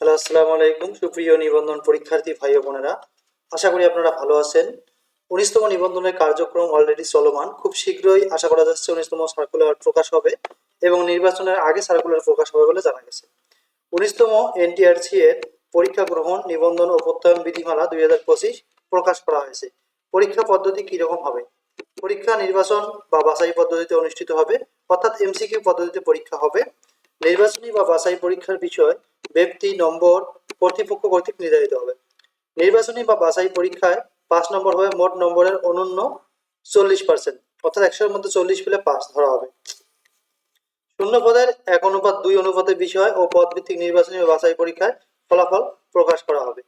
Hello, আসসালামু আলাইকুম। সুপ্রিয় নিবন্ধন পরীক্ষার্থী ভাই বোনেরা, আশা করি আপনারা ভালো আছেন। উনিশতম নিবন্ধনের কার্যক্রম অলরেডি চলমান। খুব শীঘ্রই আশা করা যাচ্ছে উনিশতম সার্কুলার প্রকাশ হবে এবং নির্বাচনের আগে সার্কুলার প্রকাশ হবে বলে জানা গেছে। উনিশতম এনটিআরসি এর পরীক্ষা গ্রহণ, নিবন্ধন ও প্রত্যয়ন বিধিমালা দুই হাজার পঁচিশ প্রকাশ করা হয়েছে। পরীক্ষা পদ্ধতি কীরকম হবে? পরীক্ষা নির্বাচন বা বাছাই পদ্ধতিতে অনুষ্ঠিত হবে, অর্থাৎ এমসিকিউ পদ্ধতিতে পরীক্ষা হবে। নির্বাচনী বা বাছাই পরীক্ষার বিষয় ব্যক্তি নম্বর কর্তৃপক্ষ কর্তৃক নির্ধারিত হবে। নির্বাচনী বা বাছাই পরীক্ষায় পাঁচ নম্বর হবে মোট নম্বরের অনন্য চল্লিশ পার্সেন্ট অর্থাৎ একশোর মধ্যে চল্লিশ পেলে পাস ধরা হবে। শূন্য পদের এক অনুপাত দুই অনুপাতের বিষয় ও পদ ভিত্তিক নির্বাচনী ও বাছাই পরীক্ষায় ফলাফল প্রকাশ করা হবে।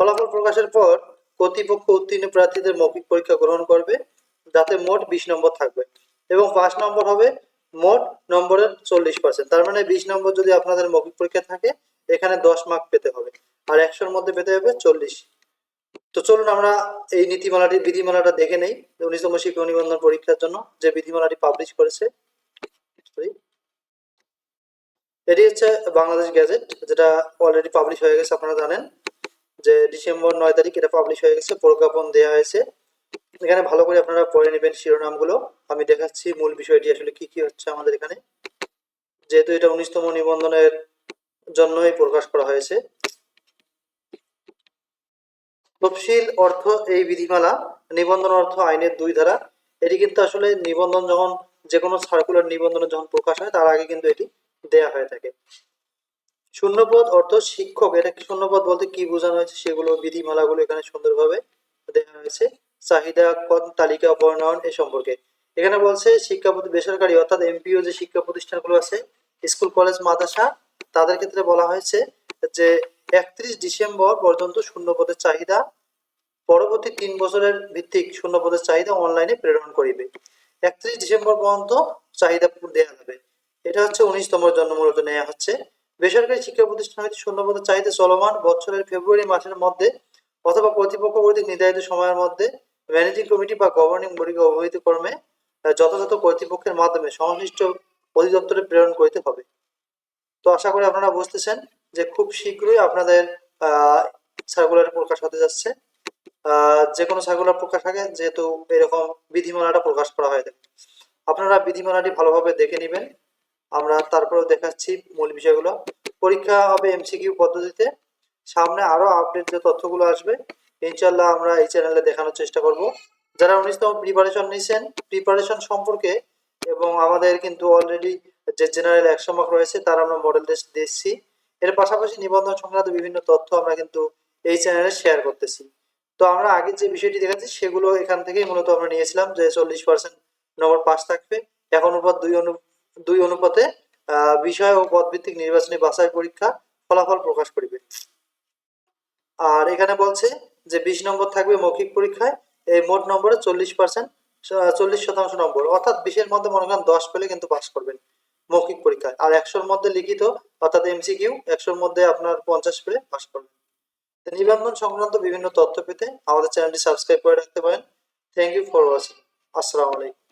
ফলাফল প্রকাশের পর কর্তৃপক্ষ উত্তীর্ণ প্রার্থীদের মৌখিক পরীক্ষা গ্রহণ করবে, যাতে মোট বিশ নম্বর থাকবে এবং পাঁচ নম্বর হবে মোট নম্বরের চল্লিশ পার্সেন্ট তার মানে বিশ নম্বর যদি আপনাদের মৌখিক পরীক্ষা থাকে এখানে দশ মার্ক পেতে হবে। আর একশোর মধ্যে পেতে হবে চল্লিশ। তো চলুন আমরা এই নীতিমালাটি, বিধিমালাটা দেখে নেই। উনিশতম শিক্ষক নিবন্ধন পরীক্ষার জন্য যে বিধিমালাটি পাবলিশ করেছে. এটি হচ্ছে বাংলাদেশ গ্যাজেট, যেটা অলরেডি পাবলিশ হয়ে গেছে, আপনারা জানেন যে ডিসেম্বর নয় তারিখ এটা পাবলিশ হয়ে গেছে, প্রজ্ঞাপন দেওয়া হয়েছে। এখানে ভালো করে আপনারা পড়ে নেবেন শিরোনামগুলো। আমি দেখাচ্ছি মূল বিষয়টি, আসলে কি কি হচ্ছে আমাদের এখানে। যেহেতু এটা উনিশতম নিবন্ধনের জন্যই প্রকাশ করা হয়েছে। তফসিল অর্থ এই বিধিমালা, নিবন্ধন অর্থ আইনের দুই ধারা। এটি কিন্তু আসলে নিবন্ধন যখন যে কোনো সার্কুলার নিবন্ধনে যখন প্রকাশ হয়, তার আগে কিন্তু এটি দেয়া হয়ে থাকে। শূন্যপদ অর্থ শিক্ষক, এটা শূন্যপদ বলতে কি বোঝানো হয়েছে সেগুলো বিধিমালাগুলো এখানে সুন্দরভাবে দেওয়া হয়েছে। চাহিদা তালিকা, বর্ণন এ সম্পর্কে। এখানে বলছে শিক্ষা বেসরকারি অর্থাৎ এমপিও যে শিক্ষা প্রতিষ্ঠানগুলো আছে, স্কুল, কলেজ, মাদ্রাসা তাদের ক্ষেত্রে বলা হয়েছে যে একত্রিশ ডিসেম্বর পর্যন্ত শূন্য পদের চাহিদা, পরবর্তী তিন বছরের ভিত্তিক শূন্য পদের চাহিদা অনলাইনে প্রেরণ করিবে। একত্রিশ ডিসেম্বর পর্যন্ত চাহিদা দেওয়া যাবে। এটা হচ্ছে উনিশতমের জন্য মূলত নেওয়া হচ্ছে। বেসরকারি শিক্ষা প্রতিষ্ঠান হইতে শূন্য পদের চাহিদা চলমান বছরের ফেব্রুয়ারি মাসের মধ্যে অথবা কর্তৃপক্ষ কর্তৃক নির্ধারিত সময়ের মধ্যে ম্যানেজিং কমিটি বা গভর্নিং বডিকে অবহিত কর্মে যথাযথ কর্তৃপক্ষের মাধ্যমে সংশ্লিষ্ট অধিদপ্তরে প্রেরণ করিতে হবে। তো আশা করি আপনারা বুঝতেছেন যে খুব শীঘ্রই আপনাদের সার্কুলার প্রকাশ হতে যাচ্ছে। যে কোনো সার্কুলার প্রকাশ আগে, যেহেতু এরকম বিধিমালাটা প্রকাশ করা হয়ে থাকে। আপনারা বিধিমালাটি ভালোভাবে দেখে নেবেন। আমরা তারপরেও দেখাচ্ছি মূল বিষয়গুলো। পরীক্ষা হবে এমসিকিউ পদ্ধতিতে। সামনে আরও আপডেট যে তথ্যগুলো আসবে ইনশাল্লাহ আমরা এই চ্যানেলে দেখানোর চেষ্টা করব। যারা উনিশতম প্রিপারেশন নিয়েছেন প্রিপারেশন সম্পর্কে এবং আমাদের কিন্তু অলরেডি যে জেনারেল একশো মার্ক রয়েছে, তার আমরা মডেল টেস্ট দিচ্ছি। এর পাশাপাশি নিবন্ধন সংক্রান্ত বিভিন্ন তথ্য আমরা কিন্তু এই চ্যানেলে শেয়ার করতেছি। তো আমরা আগে যে বিষয়টি দেখাচ্ছি, সেগুলো এখান থেকেই মূলত আমরা নিয়েছিলাম যে চল্লিশ পার্সেন্ট নম্বর পাস থাকবে। এক অনুপাত দুই অনু, দুই অনুপাতে বিষয় ও পদভিত্তিক নির্বাচনী বাছাই পরীক্ষা ফলাফল প্রকাশ করিবে। আর এখানে বলছে যে বিশ নম্বর থাকবে মৌখিক পরীক্ষায়। এই মোট নম্বরে চল্লিশ পার্সেন্ট চল্লিশ শতাংশ নম্বর। অর্থাৎ বিশের মধ্যে মনে করেন দশ পেলে কিন্তু পাস করবেন। মৌখিক পরীক্ষায়। আর একশোর মধ্যে লিখিত, অর্থাৎ এমসিকিউ একশোর মধ্যে আপনার পঞ্চাশ পেলে পাশ করবেন। নিবন্ধন সংক্রান্ত বিভিন্ন তথ্য পেতে আমাদের চ্যানেলটি সাবস্ক্রাইব করে রাখতে পারেন। থ্যাংক ইউ ফর ওয়াচিং আসসালামু আলাইকুম।